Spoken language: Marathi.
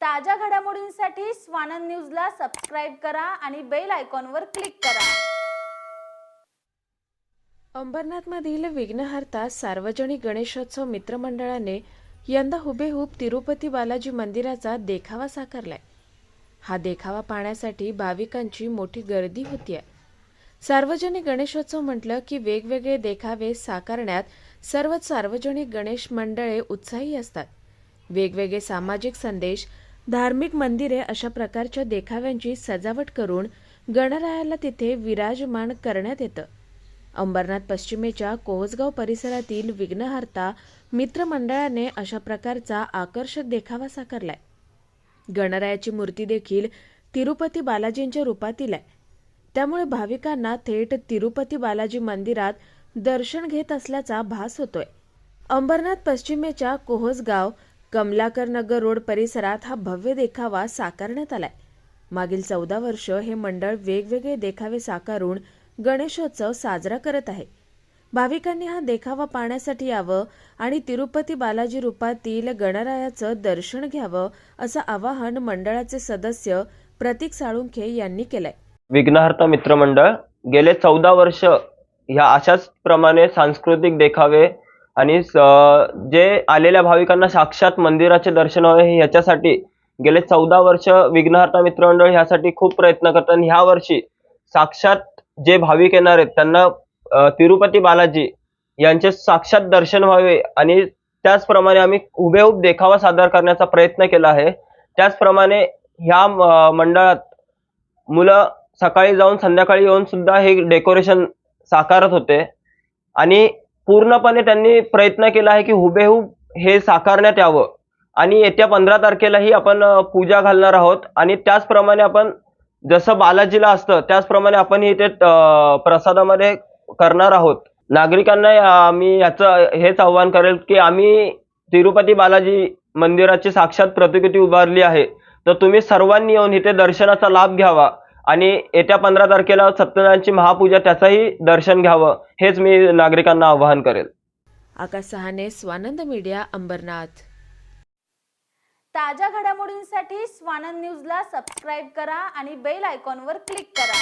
ताज्या घडामोडींसाठी स्वानंद न्यूजला सबस्क्राईब करा आणि बेल आयकॉनवर क्लिक करा. अंबरनाथमधील विघ्नहर्ता सार्वजनिक गणेशोत्सव मित्रमंडळाने यंदा हुबेहूब तिरुपती बालाजी मंदिराचा देखावा साकारलाय. हा देखावा पाहण्यासाठी भाविकांची मोठी गर्दी होती आहे सार्वजनिक गणेशोत्सव म्हटलं की वेगवेगळे देखावे साकारण्यात सर्वच सार्वजनिक गणेश मंडळे उत्साही असतात. वेगवेगळे सामाजिक संदेश धार्मिक मंदिरे अशा प्रकारच्या देखाव्यांची सजावट करून गणरायाला तिथे विराजमान करण्यात येतं. अंबरनाथ पश्चिमेच्या कोहसगाव परिसरातील विघ्नहर्ता मित्रमंडळाने अशा प्रकारचा आकर्षक देखावा साकारलाय. गणरायाची मूर्ती देखील तिरुपती बालाजींच्या रूपातील आहे. त्यामुळे भाविकांना थेट तिरुपती बालाजी मंदिरात दर्शन घेत असल्याचा भास होतोय. अंबरनाथ पश्चिमेच्या कोहसगाव कमलाकर नगर रोड परिसरात हा भव्य देखावा साकारण्यात आलाय. मागील चौदा वर्ष हे मंडळ वेगवेगळे देखावे साकारून गणेशोत्सव साजरा करत आहे. भाविकांनी हा देखावा पाहण्यासाठी यावं आणि तिरुपती बालाजी रूपातील गणरायाचं दर्शन घ्यावं असं आवाहन मंडळाचे सदस्य प्रतीक साळुंखे यांनी केलंय. विघ्नहर्ता मित्रमंडळ गेले चौदा वर्ष ह्या अशाच प्रमाणे सांस्कृतिक देखावे आणि स- जे आलेल्या भाविकांना साक्षात मंदिराचे दर्शन व्हावे ह्याच्यासाठी गेले चौदा वर्ष विघ्नहर्ता मित्रमंडळ ह्यासाठी खूप प्रयत्न करतात. आणि ह्या वर्षी साक्षात जे भाविक येणार आहेत त्यांना तिरुपती बालाजी यांचे साक्षात दर्शन व्हावे आणि त्याचप्रमाणे आम्ही हुबेहूब देखावा सादर करण्याचा प्रयत्न केला आहे. त्याचप्रमाणे ह्या मंडळात मुलं सकाळी जाऊन संध्याकाळी येऊन सुद्धा हे डेकोरेशन साकारत होते. आणि पूर्णपणे त्यांनी प्रयत्न केला आहे की हुबेहूब हे साकारण्यात यावं. आणि येत्या पंधरा तारखेलाही आपण पूजा घालणार आहोत. आणि त्याचप्रमाणे आपण जसं बालाजीला असतं त्याचप्रमाणे आपण इथे प्रसादामध्ये करणार आहोत. नागरिकांना आम्ही याचं हेच आव्हान करेल की आम्ही तिरुपती बालाजी मंदिराची साक्षात प्रतिकृती उभारली आहे. तर तुम्ही सर्वांनी येऊन इथे दर्शनाचा लाभ घ्यावा. आणि येत्या पंधरा तारखेला सत्यनारायणची महापूजा त्याचंही दर्शन घ्यावं हेच मी नागरिकांना आवाहन करेल. आकाश सहाने स्वानंद मीडिया अंबरनाथ. ताज्या घडामोडींसाठी स्वानंद न्यूजला सबस्क्राईब करा आणि बेल आयकॉनवर क्लिक करा.